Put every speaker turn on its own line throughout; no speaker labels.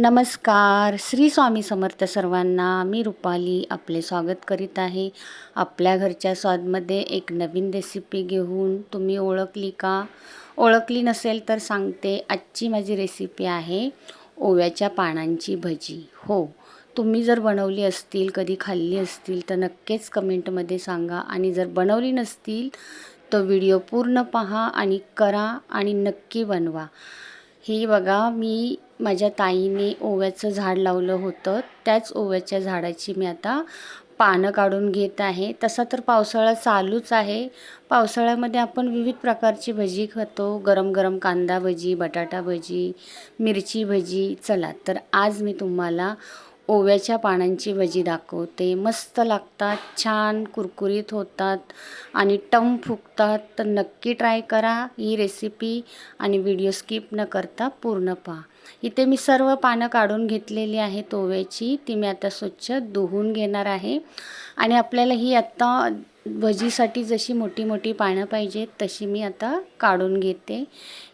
नमस्कार. श्री स्वामी समर्थ सर्वांना मी रुपाली आपले स्वागत करीत आहे. आपल्या घरच्या स्वादमध्ये एक नवीन रेसिपी घेऊन तुम्ही ओळखली का? ओळखली नसेल तर सांगते आजची माझी रेसिपी आहे ओव्याच्या पानांची भजी. हो तुम्ही जर बनवली असतील कधी खाल्ली असतील तर नक्कीच कमेंटमध्ये सांगा आणि जर बनवली नसतील तर व्हिडिओ पूर्ण पहा आणि करा आणि नक्की बनवा. हे बघा मी माझ्या ताईने ओव्याचं झाड लावलं होतं. त्याच ओव्याच्या झाडाची मी आता पानं काढून घेत आहे. तसा तर पावसाळा चालूच आहे. पावसाळ्यामध्ये आपण विविध प्रकारची भजी खातो. गरम गरम कांदा भजी बटाटा भजी मिरची भजी. चला तर आज मी तुम्हाला ओव्याच्या पानांची भजी दाखवते. मस्त लागतात छान कुरकुरीत होतात आणि टम फुगतात. तर नक्की ट्राय करा ही रेसिपी आणि व्हिडिओ स्किप न करता पूर्ण पहा. इथे मी सर्व पानं काढून घेतलेली आहेत ओव्याची. ती मी आता स्वच्छ धुवून घेणार आहे. आणि आपल्याला ही आत्ता भजीसाठी जशी मोठी मोठी पानं पाहिजेत तशी मी आता काढून घेते.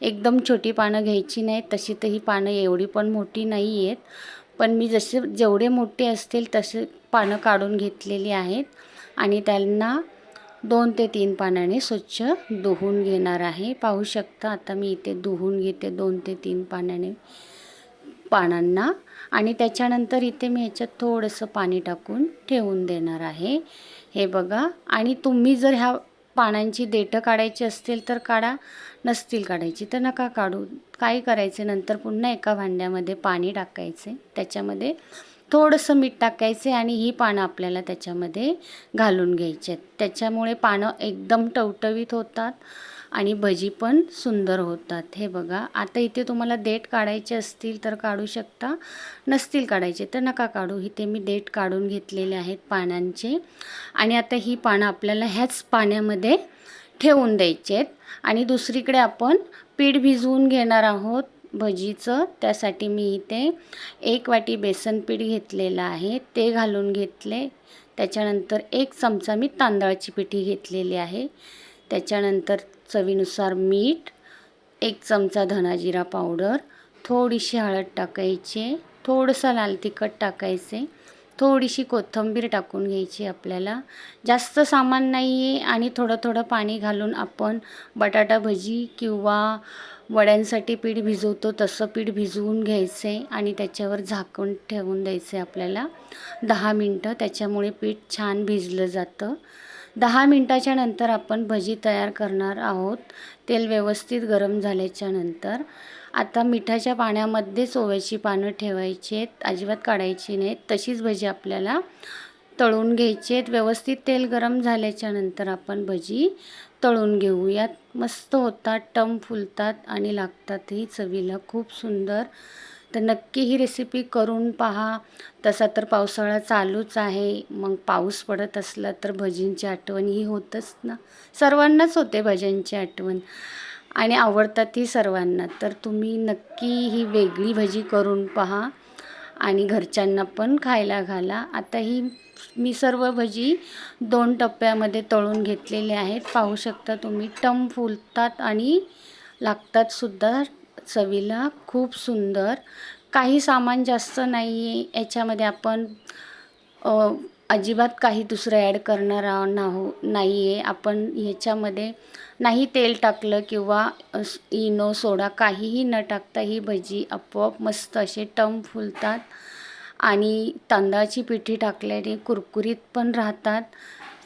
एकदम छोटी पानं घ्यायची नाहीत तशी तर ही पानं एवढी पण मोठी नाही आहेत पण मी जसे जेवढे मोठे असतील तसे पानं काढून घेतलेली आहेत. आणि त्यांना दोन ते तीन पानाने स्वच्छ धुवून घेणार आहे. पाहू शकता आता मी इथे धुवून घेते दोन ते तीन पानाने पानांना. आणि त्याच्यानंतर इथे मी ह्याच्यात थोडंसं पाणी टाकून ठेवून देणार आहे. हे बघा. आणि तुम्ही जर ह्या पानांची देठं काढायची असतील तर काढा नसतील काढायची तर नका काढू. काय करायचे नंतर पुन्हा एका भांड्यामध्ये पाणी टाकायचे. त्याच्यामध्ये थोडंसं मीठ टाकायचे आणि ही पानं आपल्याला त्याच्यामध्ये घालून घ्यायची आहेत. त्याच्यामुळे पानं एकदम टवटवीत होतात आणि भजी पण सुंदर होतात. हे बघा आता इथे तुम्हाला देठ काढायचे असतील तर काढू शकता नसतील काढायचे तर नका काढू. इथे मी देठ काढून घेतलेले आहेत पानांचे. आणि आता ही पानं आपल्याला ह्याच पाण्यामध्ये ठेवून द्यायचे आहेत. आणि दुसरीकडे आपण पीठ भिजवून घेणार आहोत. भजीचं. त्यासाठी मी इथे एक वाटी बेसन पीठ घेतलेलं आहे. ते घालून घेतले. त्याच्यानंतर एक चमचा मी तांदळाची पिठी घेतलेली आहे. त्याच्यानंतर चवीनुसार मीठ एक चमचा धनाजिरा पावडर थोडीशी हळद टाकायची थोडंसं लाल तिखट टाकायचे थोडीशी कोथिंबीर टाकून घ्यायची आपल्याला. जास्त सामान नाही आहे आणि थोडं थोडं पाणी घालून आपण बटाटा भजी किंवा वड्यांसाठी पीठ भिजवतो तसं पीठ भिजवून घ्यायचे आणि त्याच्यावर झाकून ठेवून द्यायचे आपल्याला. दहा मिनटं. त्याच्यामुळे पीठ छान भिजलं जातं. दहा मिनटाच्या नंतर आपण भजी तयार करणार आहोत. तेल व्यवस्थित गरम झाल्याच्यानंतर. आता मिठाच्या पाण्यामध्येच ओव्याची पानं ठेवायची आहेत. अजिबात काढायची नाहीत. तशीच भजी आपल्याला तळून घ्यायची आहेत. व्यवस्थित तेल गरम झाल्याच्यानंतर आपण भजी तळून घेऊयात मस्त होतात टम फुलतात आणि लागतातही चवीला खूप सुंदर. तर नक्की ही रेसिपी करून पहा. तसा तर पावसाळा चालूच आहे. मग पाऊस पडत असला तर भजींची आठवण ही होतच ना. सर्वांनाच होते भज्यांची आठवण. आणि आवडतात ही सर्वांना. तर तुम्ही नक्की ही वेगळी भजी करून पहा. आणि घरच्यांना पण खायला घाला. आता ही मी सर्व भजी दोन टप्प्यामध्ये तळून घेतलेले आहेत. पाहू शकता तुम्ही टम फुलतात आणि लागतात सुद्धा. चवीला खूप सुंदर. काही सामान जास्त नाही आहे याच्यामध्ये आपण अजिबात काही दुसरं ॲड करणार नाहो नाही आहे आपण ह्याच्यामध्ये नाही तेल टाकलं किंवा इनो सोडा काहीही न टाकता ही भजी आपोआप मस्त असे टम फुलतात. आणि तांदळाची पिठी टाकल्याने कुरकुरीत पण राहतात.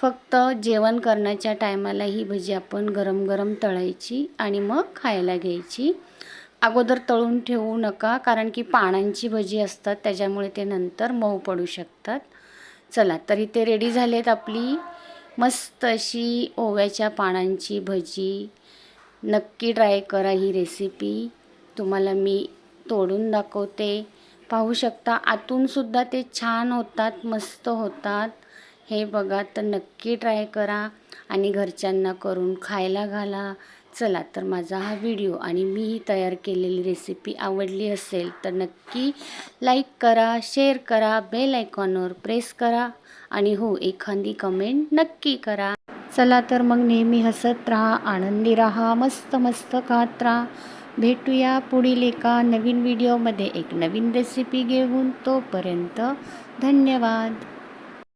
फक्त जेवण करण्याच्या टायमाला ही भजी आपण गरम गरम तळायची आणि मग खायला घ्यायची. अगोदर तळून ठेवू नका कारण की पानांची भजी असतात त्याच्यामुळे ते नंतर मऊ पडू शकतात. चला तरी ते रेडी झालेत आपली. मस्त अशी ओव्याच्या पानांची भजी. नक्की ट्राय करा ही रेसिपी तुम्हाला मी तोडून दाखवते. पाहू शकता आतूनसुद्धा ते छान होतात मस्त होतात. हे बघा तर नक्की ट्राय करा आणि घरच्यांना करून खायला घाला. चला तर माझा हा व्हिडिओ आणि मी ही तयार केलेली रेसिपी आवडली असेल तर नक्की लाईक करा शेअर करा बेल आयकॉनवर प्रेस करा आणि हो एखादी कमेंट नक्की करा. चला तर मग नेहमी हसत राहा आनंदी राहा मस्त मस्त खात राहा. भेटूया पुढील एका नवीन व्हिडिओमध्ये एक नवीन रेसिपी घेऊन तोपर्यंत धन्यवाद.